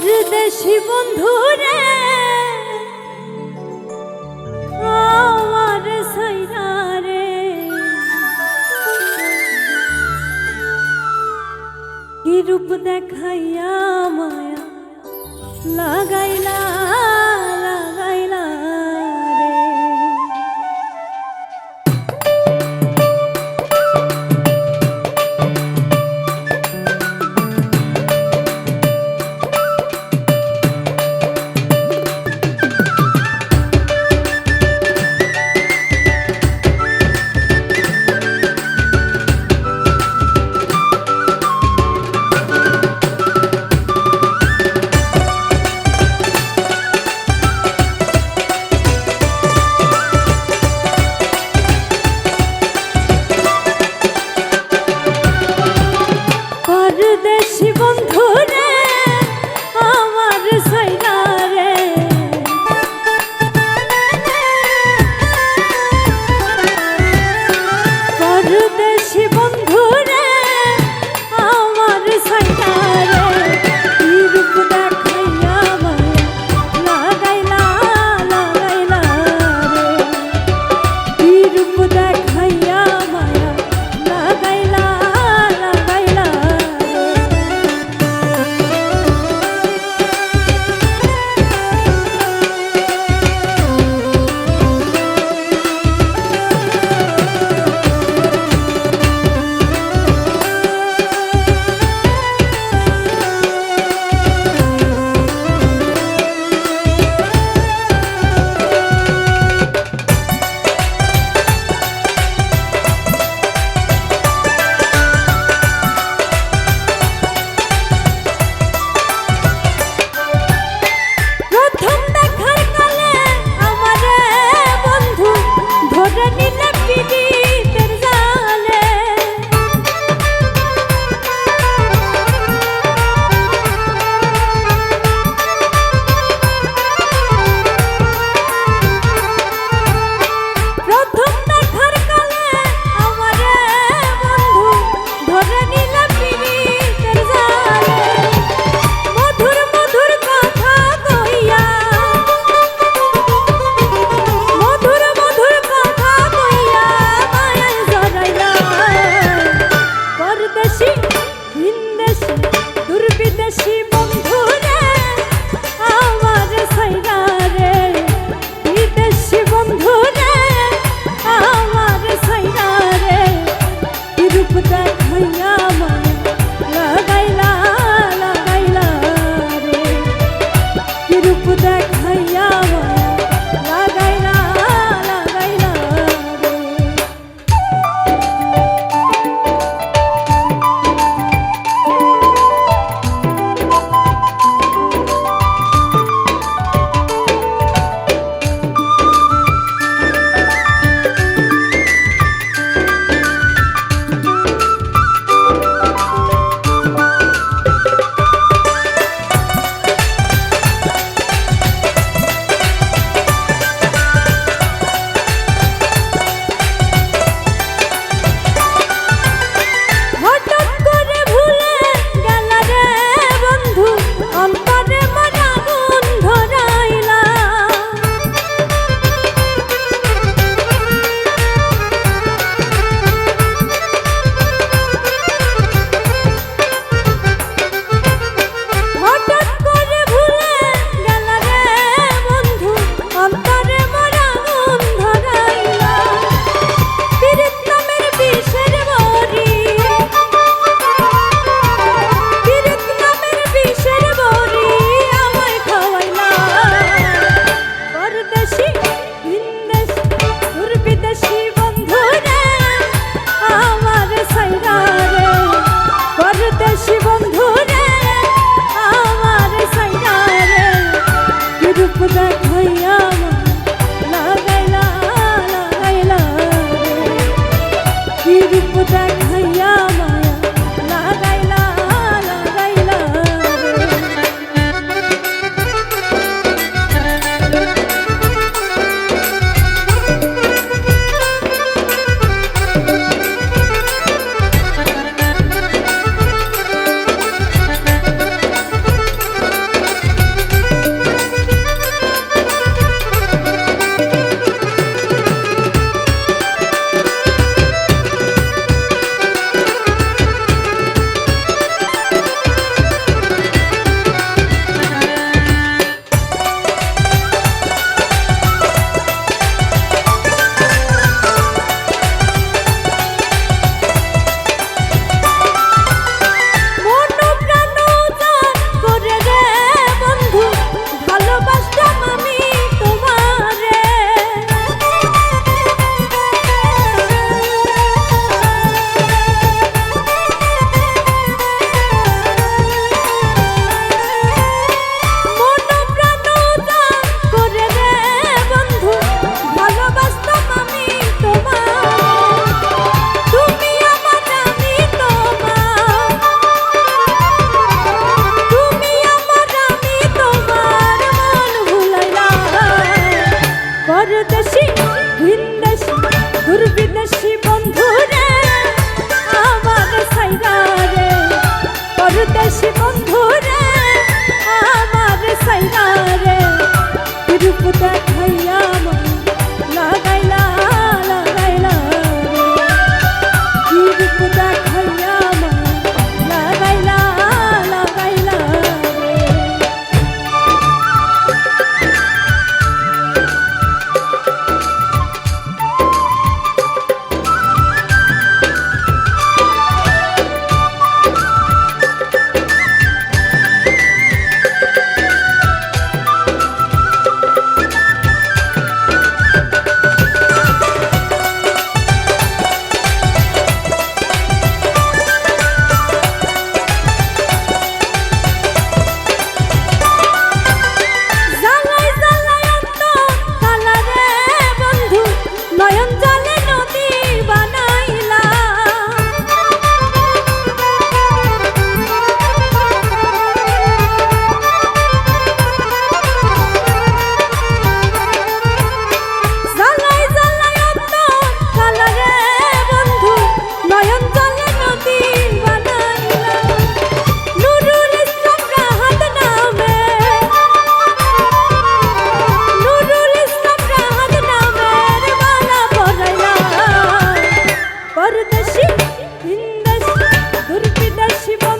পরদেশি বন্ধু রে আমার সাইরা রে কি রূপ দেখাইয়া মায়া লাগাইলা? বিধি ভিন্দেশি দুর্বিদেশি বন্ধুরে আমার সাইরারে পরদেশি বন্ধুরে আমার সাইরারে শিবন